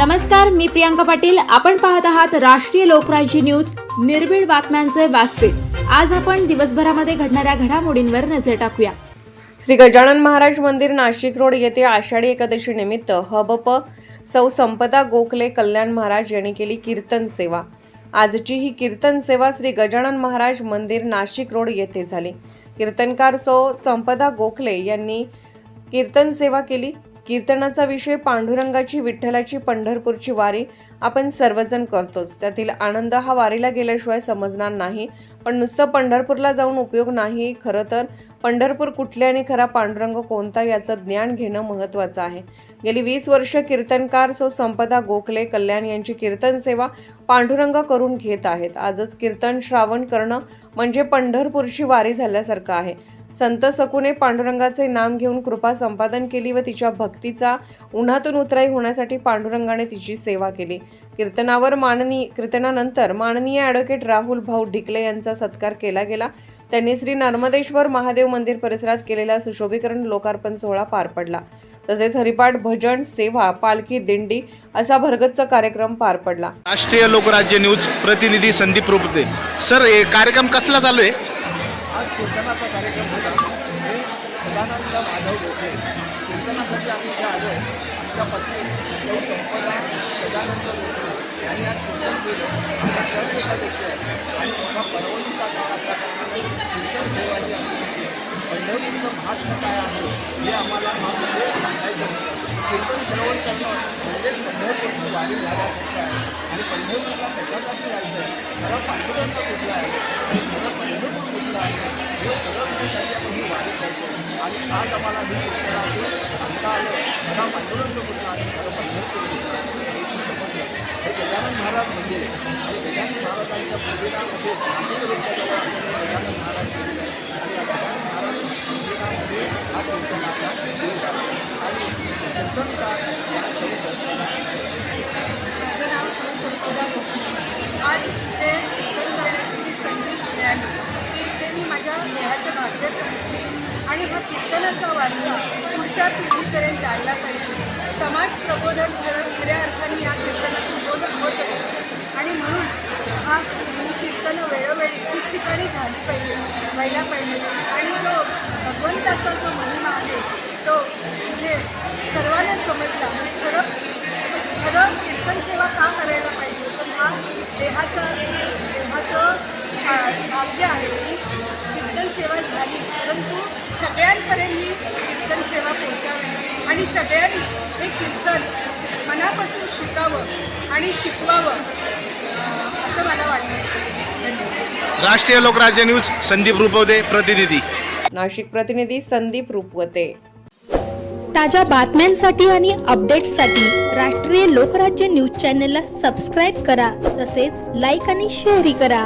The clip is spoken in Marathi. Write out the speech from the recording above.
नमस्कार मी प्रियांका पाटील. आपण पाहत आहात राष्ट्रीय लोकराज्य न्यूज. निर्भीड बातम्यांचे व्यासपीठ. आज आपण दिवसभरामध्ये घडणाऱ्या घडामोडींवर नजर टाकूया. श्री गजानन महाराज मंदिर नाशिक रोड येथे आषाढी एकादशी निमित्त हबप सौ संपदा गोखले कल्याण महाराज यांनी केली कीर्तन सेवा. आजची ही कीर्तन सेवा श्री गजानन महाराज मंदिर नाशिक रोड येथे झाली. कीर्तनकार सौ संपदा गोखले यांनी कीर्तन सेवा केली. कीर्तनाचा विषय पांडुरंगाची विठ्ठलाची पंढरपूरची वारी आपण सर्वजण करतोच. त्यातील आनंद हा वारीला गेल्याशिवाय समजणार नाही. पण नुसतं पंढरपूरला जाऊन उपयोग नाही खरं तर. पंढरपूर कुठले आणि खरा पांडुरंग कोणता याचं ज्ञान घेणं महत्त्वाचं आहे. गेली वीस वर्ष कीर्तनकार सो संपदा गोखले कल्याण यांची कीर्तन सेवा पांडुरंग करून घेत आहेत. आजच कीर्तन श्रावण करणं म्हणजे पंढरपूरची वारी झाल्यासारखं आहे. संत सकुने पांडुरंगाचे नाम घेऊन कृपा संपादन केली व तिच्या भक्तीचा उन्हातून उतराई होण्यासाठी पांडुरंगाने तिची सेवा केली. कीर्तनावर माननीय कीर्तनानंतर माननीय ॲडव्होकेट राहुल भाऊ ढिकले यांचा सत्कार केला गेला. त्यांनी श्री नर्मदेश्वर महादेव मंदिर परिसरात केलेला सुशोभीकरण लोकार्पण सोहळा पार पडला. तसेच हरिपाठ भजन सेवा पालखी दिंडी असा भरगच्च कार्यक्रम पार पडला. राष्ट्रीय लोकराज्य न्यूज प्रतिनिधी संदीप रुपते. सर कार्यक्रम कसला चालू आहे? आज कीर्तनाचा कार्यक्रम होता मी सदानंद माधव गोखले. कीर्तनासाठी आम्ही इथे आलो आमच्या पत्नी सौ संपदा सदानंद गोखले यांनी आज कीर्तन केलं. आणि आषाढी एकादशी आहे आणि मोठा परवणीचा काळ असल्याकारणाने कीर्तन सेवा ही आम्ही केली. पंढरपूरचं महात्म्य काय आहे हे आम्हाला म्हणजे सांगायचं होतं. कीर्तन श्रवण करणं म्हणजेच पंढरपूरची वारी झाल्यासारखं आहे. आणि पंढरपूरला कशासाठी जायचं खरं पांडुरंग कुठला आणि हा कीर्तनाचा वारसा पुढच्या पिढीपर्यंत जायला पाहिजे. समाज प्रबोधन खरं खऱ्या अर्थाने या कीर्तनातून बोधन होत असतो. आणि म्हणून हा कीर्तनं वेळोवेळी ठिकठिकाणी झाली पाहिजे व्हायला पाहिजे. आणि जो भगवंताचा जो महिमा आहे तो म्हणजे सर्वांना समजला. म्हणजे खरं खरं कीर्तन सेवा का करायला पाहिजे? पण हा देहाचा सगळ्यांपर्यंत ही कीर्तन सेवा पोहोचावी. आणि सगळ्यांनी हे कीर्तन मनापासून शिकावं आणि शिकवावं असं मला वाटतं. धन्यवाद राष्ट्रीय लोकराज्य न्यूज संदीप रुपवते प्रतिनिधी. नाशिक प्रतिनिधी संदीप रुपवते. ताज्या बातम्यांसाठी आणि अपडेट्ससाठी राष्ट्रीय लोकराज्य न्यूज चॅनलला सबस्क्राईब करा तसेच लाईक आणि शेअरही करा.